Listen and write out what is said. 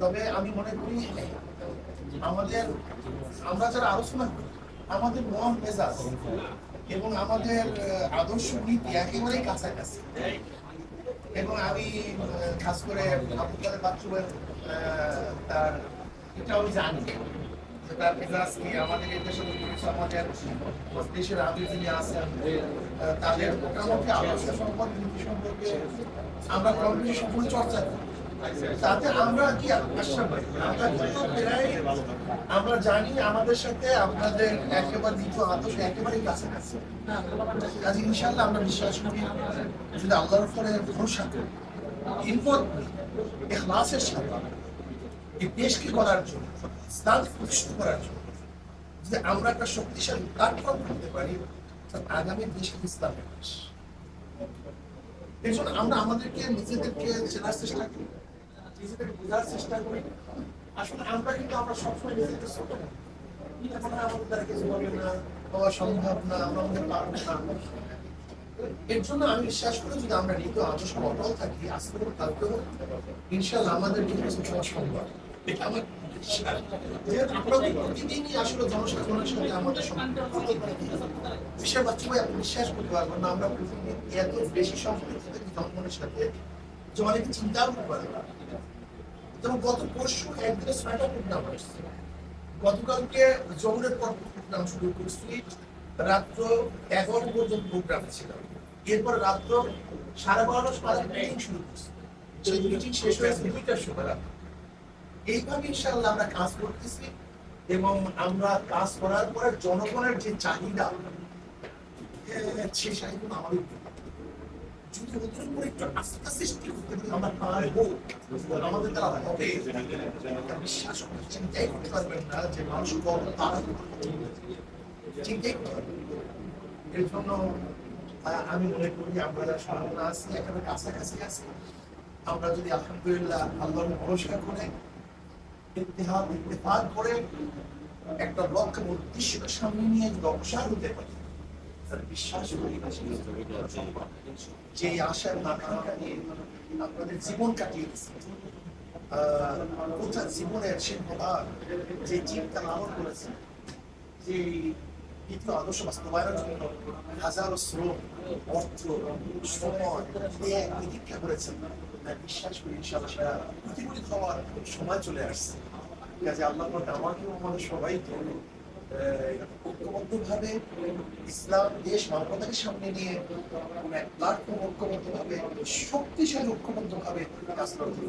তবে আমি মনে করি আমাদের আমরা যারা আলোচনা করি আমাদের মন মেজাজ এবং আমাদের আদর্শ নীতি একেবারেই কাছাকাছি। এবং আমি খাস করে আবুল বাচ্চুয়ের তার এটা আমি জানি তার মেজাজ কি। আমাদের এই দেশের আমাদের দেশের আগে যিনি আছেন তাদের মোটামুটি আদর্শ সম্পর্কে, নীতি সম্পর্কে আমরা কম বেশি চর্চা করি। তাতে আমরা কি পাই আমরা কিন্তু প্রায়, আমরা জানি আমাদের সাথে আপনাদের একেবারে দ্বিতীয় আদর্শ একেবারেই কাজে ইনশাল্লাহ আমরা বিশ্বাস করি, যদি আল্লাহর উপরে ভরসা করি এখলাসের সাথে, এই দেশকে করার জন্য, ইসলাম প্রতিষ্ঠা করার জন্য আমরা একটা শক্তিশালী প্ল্যাটফর্ম করতে পারি আগামী দেশ এই জন্য আমরা আমাদেরকে নিজেদেরকে চেনার চেষ্টা করি। নিজেদেরকে বোঝার চেষ্টা করি। আসলে আমরা কিন্তু আমরা সবসময় নিজেদের ছোট। পারব বিশ্বাস করি যদি আমরা নিত আদর্শ অটল থাকি আজকে হোক কালকে হোক ইনশাল্লাহ আমাদের কিন্তু কিছু করা সম্ভব। এটা আমার আমরা প্রতিদিনই আসলে জনসাধারণের সাথে আমাদের সম্পর্ক বিশেষ বাচ্চা আপনি বিশ্বাস করতে পারবেন না, আমরা প্রতিদিন এত বেশি সম্পর্ক থাকি জনগণের সাথে যে অনেকে চিন্তাও করতে পারে না। যেমন গত পরশু একদিনে ছয়টা প্রোগ্রাম আসছে গতকালকে জহুরের পর প্রোগ্রাম শুরু করছি। রাত্র এগারো পর্যন্ত প্রোগ্রাম ছিল। এরপর রাত্র সাড়ে বারোটার সময় মিটিং শুরু করছি। সেই মিটিং শেষ হয়েছে দুইটার সময় রাত এইভাবে ইনশাআল্লাহ আমরা কাজ করতেছি এবং আমরা কাজ করার পরে জনগণের যে চাহিদা এ, সেই চাহিদা আমাদের এর জন্য আমি মনে করি আমরা সম্ভাবনা আছি একেবারে কাছাকাছি আছি আমরা যদি আলহামদুলিল্লাহ আল্লাহর ভরসা করে ইতিহাদ ইত্তেফাক করে একটা লক্ষ্য উদ্দেশ্যকে সামনে নিয়ে যদি অগ্রসর হতে পারি। তাহলে বিশ্বাস যে আপনাদের জীবন কাটিয়েছে কোথা সিংহভাগ যে করেছে যে দ্বিতীয় আদর্শ বাস্তবায়নের জন্য হাজারো শ্রম, অর্থ, সময় প্রতীক্ষা করেছেন বিশ্বাস করি সেটা প্রতিফলিত হওয়ার সময় চলে আসছে। কাজে আল্লাহ আমাকেও আমাদের সবাইকে ঐক্যবদ্ধভাবে ইসলাম দেশ মানবতাকে সামনে নিয়ে এক প্ল্যাটফর্ম ঐক্যবদ্ধভাবে শক্তিশালী ঐক্যবদ্ধভাবে কাজ করতে